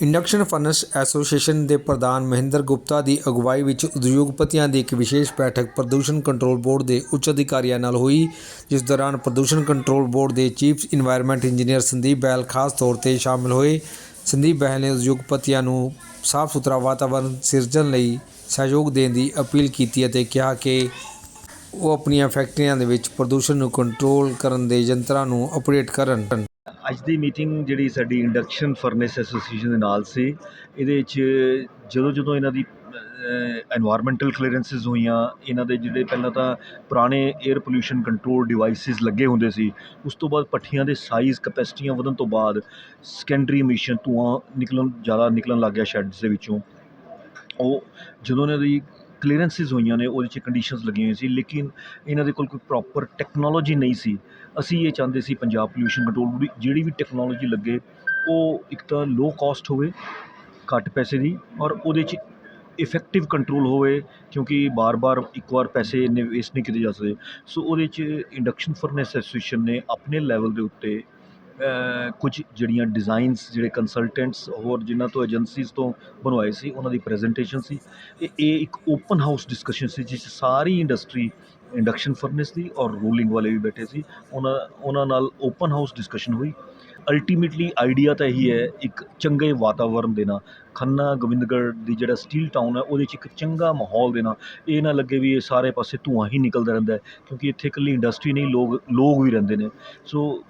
Induction furnace association ਦੇ ਪ੍ਰਧਾਨ ਮਹਿੰਦਰ ਗੁਪਤਾ ਦੀ ਅਗਵਾਈ ਵਿੱਚ ਉਦਯੋਗਪਤੀਆਂ ਦੀ ਇੱਕ ਵਿਸ਼ੇਸ਼ ਬੈਠਕ ਪ੍ਰਦੂਸ਼ਣ ਕੰਟਰੋਲ ਬੋਰਡ ਦੇ ਉੱਚ ਅਧਿਕਾਰੀਆਂ ਨਾਲ ਹੋਈ, ਜਿਸ ਦੌਰਾਨ ਪ੍ਰਦੂਸ਼ਣ ਕੰਟਰੋਲ ਬੋਰਡ ਦੇ chief environment engineer Sandeep Behl ਖਾਸ ਤੌਰ ਤੇ ਸ਼ਾਮਿਲ ਹੋਏ। ਸੰਦੀਪ ਬਹਿਲ ਨੇ ਉਦਯੋਗਪਤੀਆਂ ਨੂੰ ਸਾਫ਼ ਸੁਥਰਾ ਵਾਤਾਵਰਣ ਸਿਰਜਣ ਲਈ ਸਹਿਯੋਗ ਦੇਣ ਦੀ ਅਪੀਲ ਕੀਤੀ ਅਤੇ ਕਿਹਾ ਕਿ ਉਹ ਆਪਣੀਆਂ ਫੈਕਟਰੀਆਂ ਦੇ ਵਿੱਚ ਪ੍ਰਦੂਸ਼ਣ ਨੂੰ ਕੰਟਰੋਲ ਕਰਨ ਦੇ ਯੰਤਰਾਂ ਨੂੰ ਅਪਡੇਟ ਕਰਨ। ਅੱਜ ਦੀ ਮੀਟਿੰਗ ਜਿਹੜੀ ਸਾਡੀ ਇੰਡਕਸ਼ਨ ਫਰਨਿਸ ਐਸੋਸੀਏਸ਼ਨ ਦੇ ਨਾਲ ਸੀ, ਇਹਦੇ ਵਿੱਚ ਜਦੋਂ ਜਦੋਂ ਇਹਨਾਂ ਦੀ ਇਨਵਾਇਰਮੈਂਟਲ ਕਲੀਅਰੈਂਸਿਸ ਹੋਈਆਂ, ਇਹਨਾਂ ਦੇ ਜਿਹੜੇ ਪਹਿਲਾਂ ਤਾਂ ਪੁਰਾਣੇ 에ਅਰ ਪੋਲੂਸ਼ਨ ਕੰਟਰੋਲ ਡਿਵਾਈਸਿਸ ਲੱਗੇ ਹੁੰਦੇ ਸੀ, ਉਸ ਤੋਂ ਬਾਅਦ ਪੱਠੀਆਂ ਦੇ ਸਾਈਜ਼ ਕਪੈਸਿਟੀਆਂ ਵਧਣ ਤੋਂ ਬਾਅਦ ਸੈਕੰਡਰੀ ਮਿਸ਼ਨ ਧੂਆਂ ਨਿਕਲਣ, ਜ਼ਿਆਦਾ ਨਿਕਲਣ ਲੱਗ ਗਿਆ ਸ਼ੈੱਡਸ ਦੇ ਵਿੱਚੋਂ। ਉਹ ਜਦੋਂ ਇਹਨਾਂ ਦੀ ਕਲੀਅਰੈਂਸਿਸ ਹੋਈਆਂ ਨੇ, ਉਹਦੇ 'ਚ ਕੰਡੀਸ਼ਨਸ ਲੱਗੀਆਂ ਹੋਈਆਂ ਸੀ, ਲੇਕਿਨ ਇਹਨਾਂ ਦੇ ਕੋਲ ਕੋਈ ਪ੍ਰੋਪਰ ਟੈਕਨੋਲੋਜੀ ਨਹੀਂ ਸੀ। ਅਸੀਂ ਇਹ ਚਾਹੁੰਦੇ ਸੀ ਪੰਜਾਬ ਪੋਲਿਊਸ਼ਨ ਕੰਟਰੋਲ ਦੀ, ਜਿਹੜੀ ਵੀ ਟੈਕਨੋਲੋਜੀ ਲੱਗੇ, ਉਹ ਇੱਕ ਤਾਂ ਲੋ ਕੋਸਟ ਹੋਵੇ, ਘੱਟ ਪੈਸੇ ਦੀ, ਔਰ ਉਹਦੇ 'ਚ ਇਫੈਕਟਿਵ ਕੰਟਰੋਲ ਹੋਵੇ, ਕਿਉਂਕਿ ਬਾਰ-ਬਾਰ ਇੱਕ ਵਾਰ ਪੈਸੇ ਇੰਨੇ ਵੇਸਟ ਨਹੀਂ ਕੀਤੇ ਜਾ ਸਕਦੇ। ਸੋ ਉਹਦੇ 'ਚ ਇੰਡਕਸ਼ਨ ਫਰਨੈਸ ਐਸੋਸੀਏਸ਼ਨ ਨੇ ਆਪਣੇ ਲੈਵਲ ਦੇ ਉੱਤੇ ਕੁਝ ਜਿਹੜੀਆਂ ਡਿਜ਼ਾਈਨਸ ਜਿਹੜੇ ਕੰਸਲਟੈਂਟਸ ਹੋਰ ਜਿਨ੍ਹਾਂ ਤੋਂ ਏਜੰਸੀਜ਼ ਤੋਂ ਬਣਵਾਏ ਸੀ, ਉਹਨਾਂ ਦੀ ਪ੍ਰੈਜੈਂਟੇਸ਼ਨ ਸੀ। ਇਹ ਇਹ ਇੱਕ ਓਪਨ ਹਾਊਸ ਡਿਸਕਸ਼ਨ ਸੀ, ਜਿਸ 'ਚ ਸਾਰੀ ਇੰਡਸਟਰੀ ਇੰਡਕਸ਼ਨ ਫਰਨੈਸ ਦੀ ਔਰ ਰੂਲਿੰਗ ਵਾਲੇ ਵੀ ਬੈਠੇ ਸੀ। ਉਹਨਾਂ ਉਹਨਾਂ ਨਾਲ ਓਪਨ ਹਾਊਸ ਡਿਸਕਸ਼ਨ ਹੋਈ। ਅਲਟੀਮੇਟਲੀ ਆਈਡੀਆ ਤਾਂ ਇਹੀ ਹੈ, ਇੱਕ ਚੰਗੇ ਵਾਤਾਵਰਣ ਦੇਣਾ ਖੰਨਾ, ਗੋਬਿੰਦਗੜ੍ਹ ਦੀ ਜਿਹੜਾ ਸਟੀਲ ਟਾਊਨ ਹੈ, ਉਹਦੇ 'ਚ ਇੱਕ ਚੰਗਾ ਮਾਹੌਲ ਦੇਣਾ ਇਹ ਨਾ ਲੱਗੇ ਵੀ ਇਹ ਸਾਰੇ ਪਾਸੇ ਧੂੰਆਂ ਹੀ ਨਿਕਲਦਾ ਰਹਿੰਦਾ ਕਿਉਂਕਿ ਇੱਥੇ ਇਕੱਲੀ ਇੰਡਸਟਰੀ ਨਹੀਂ, ਲੋਕ ਲੋਕ ਵੀ ਰਹਿੰਦੇ ਨੇ। So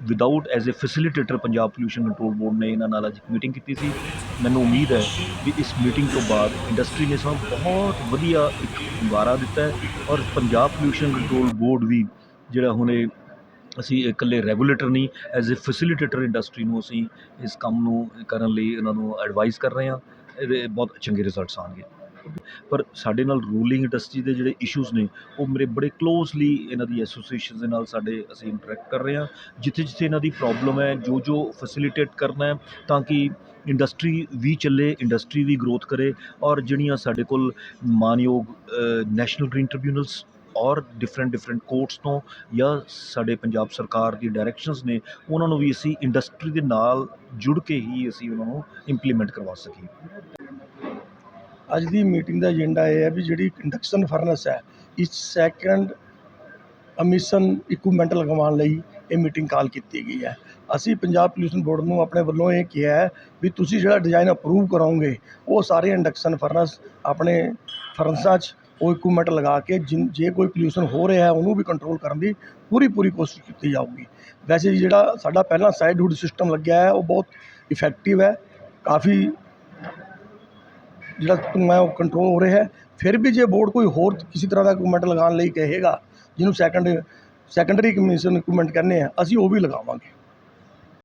without as a facilitator Punjab pollution control board ਨੇ ਇਹਨਾਂ ਨਾਲ ਅੱਜ ਮੀਟਿੰਗ ਕੀਤੀ ਸੀ। ਮੈਨੂੰ ਉਮੀਦ ਹੈ ਵੀ ਇਸ ਮੀਟਿੰਗ ਤੋਂ ਬਾਅਦ ਇੰਡਸਟਰੀ ਨੇ ਸਾਨੂੰ ਬਹੁਤ ਵਧੀਆ ਇੱਕ ਹੁੰਗਾਰਾ ਦਿੱਤਾ ਹੈ ਔਰ ਪੰਜਾਬ ਪੋਲਿਊਸ਼ਨ ਕੰਟਰੋਲ ਬੋਰਡ ਵੀ ਜਿਹੜਾ ਹੁਣ ਇਹ ਅਸੀਂ ਇਕੱਲੇ ਰੈਗੂਲੇਟਰ ਨਹੀਂ ਐਜ਼ ਅ ਫੈਸਿਲਿਟੇਟਰ ਇੰਡਸਟਰੀ ਨੂੰ ਅਸੀਂ ਇਸ ਕੰਮ ਨੂੰ ਕਰਨ ਲਈ ਇਹਨਾਂ ਨੂੰ ਐਡਵਾਈਸ ਕਰ ਰਹੇ ਹਾਂ। ਇਹਦੇ ਬਹੁਤ ਚੰਗੇ ਰਿਜ਼ਲਟਸ ਆਉਣਗੇ। ਪਰ ਸਾਡੇ ਨਾਲ ਰੂਲਿੰਗ ਇੰਡਸਟਰੀ ਦੇ ਜਿਹੜੇ ਇਸ਼ੂਜ਼ ਨੇ, ਉਹ ਮੇਰੇ ਬੜੇ ਕਲੋਜ਼ਲੀ ਇਹਨਾਂ ਦੀ ਐਸੋਸੀਏਸ਼ਨ ਦੇ ਨਾਲ ਸਾਡੇ ਅਸੀਂ ਇੰਟਰੈਕਟ ਕਰ ਰਹੇ ਹਾਂ। ਜਿੱਥੇ ਜਿੱਥੇ ਇਹਨਾਂ ਦੀ ਪ੍ਰੋਬਲਮ ਹੈ, ਜੋ ਜੋ ਫੈਸਿਲਿਟੇਟ ਕਰਨਾ ਹੈ, ਤਾਂ ਕਿ ਇੰਡਸਟਰੀ ਵੀ ਚੱਲੇ ਇੰਡਸਟਰੀ ਵੀ ਗਰੋਥ ਕਰੇ ਔਰ ਜਿਹੜੀਆਂ ਸਾਡੇ ਕੋਲ ਮਾਨਯੋਗ ਨੈਸ਼ਨਲ ਗ੍ਰੀਨ ਟ੍ਰਿਬਿਊਨਲਸ ਔਰ ਡਿਫਰੈਂਟ ਡਿਫਰੈਂਟ ਕੋਰਟਸ ਤੋਂ ਜਾਂ ਸਾਡੇ ਪੰਜਾਬ ਸਰਕਾਰ ਦੀ ਡਾਇਰੈਕਸ਼ਨਸ ਨੇ, ਉਹਨਾਂ ਨੂੰ ਵੀ ਅਸੀਂ ਇੰਡਸਟਰੀ ਦੇ ਨਾਲ ਜੁੜ ਕੇ ਹੀ ਅਸੀਂ ਉਹਨਾਂ ਨੂੰ ਇੰਪਲੀਮੈਂਟ ਕਰਵਾ ਸਕੀਏ। ਅੱਜ ਦੀ ਮੀਟਿੰਗ ਦਾ ਏਜੰਡਾ ਇਹ ਹੈ ਵੀ ਜਿਹੜੀ ਇੰਡਕਸ਼ਨ ਫਰਨਸ ਹੈ, ਇਸ ਸੈਕਿੰਡ ਅਮਿਸ਼ਨ ਇਕੂਪਮੈਂਟ ਲਗਵਾਉਣ ਲਈ ਇਹ ਮੀਟਿੰਗ ਕਾਲ ਕੀਤੀ ਗਈ ਹੈ। ਅਸੀਂ ਪੰਜਾਬ ਪੋਲਿਊਸ਼ਨ ਬੋਰਡ ਨੂੰ ਆਪਣੇ ਵੱਲੋਂ ਇਹ ਕਿਹਾ ਹੈ ਵੀ ਤੁਸੀਂ ਜਿਹੜਾ ਡਿਜ਼ਾਈਨ ਅਪਰੂਵ ਕਰੋਗੇ, ਉਹ ਸਾਰੇ ਇੰਡਕਸ਼ਨ ਫਰਨਸ ਆਪਣੇ ਫਰਨਸਾਂ 'ਚ ਉਹ ਇਕੂਪਮੈਂਟ ਲਗਾ ਕੇ ਜਿਨ, ਜੇ ਕੋਈ ਪੋਲਿਊਸ਼ਨ ਹੋ ਰਿਹਾ ਹੈ, ਉਹਨੂੰ ਵੀ ਕੰਟਰੋਲ ਕਰਨ ਦੀ ਪੂਰੀ ਪੂਰੀ ਕੋਸ਼ਿਸ਼ ਕੀਤੀ ਜਾਊਗੀ। ਵੈਸੇ ਜਿਹੜਾ ਸਾਡਾ ਪਹਿਲਾਂ ਸਾਈਡ ਹੁੱਡ ਸਿਸਟਮ ਲੱਗਿਆ ਹੈ, ਉਹ ਬਹੁਤ ਇਫੈਕਟਿਵ ਹੈ, ਕਾਫੀ ਜਿਹੜਾ ਧੂੰਆਂ ਉਹ ਕੰਟਰੋਲ ਹੋ ਰਿਹਾ ਫਿਰ ਵੀ ਜੇ ਬੋਰਡ ਕੋਈ ਹੋਰ ਕਿਸੇ ਤਰ੍ਹਾਂ ਦਾ ਇਕਵਿਪਮੈਂਟ ਲਗਾਉਣ ਲਈ ਕਹੇਗਾ, ਜਿਹਨੂੰ ਸੈਕੰਡ ਸੈਕੰਡਰੀ ਕਮਿਸ਼ਨ ਇਕਵਿਪਮੈਂਟ ਕਹਿੰਦੇ ਹਾਂ ਅਸੀਂ ਉਹ ਵੀ ਲਗਾਵਾਂਗੇ।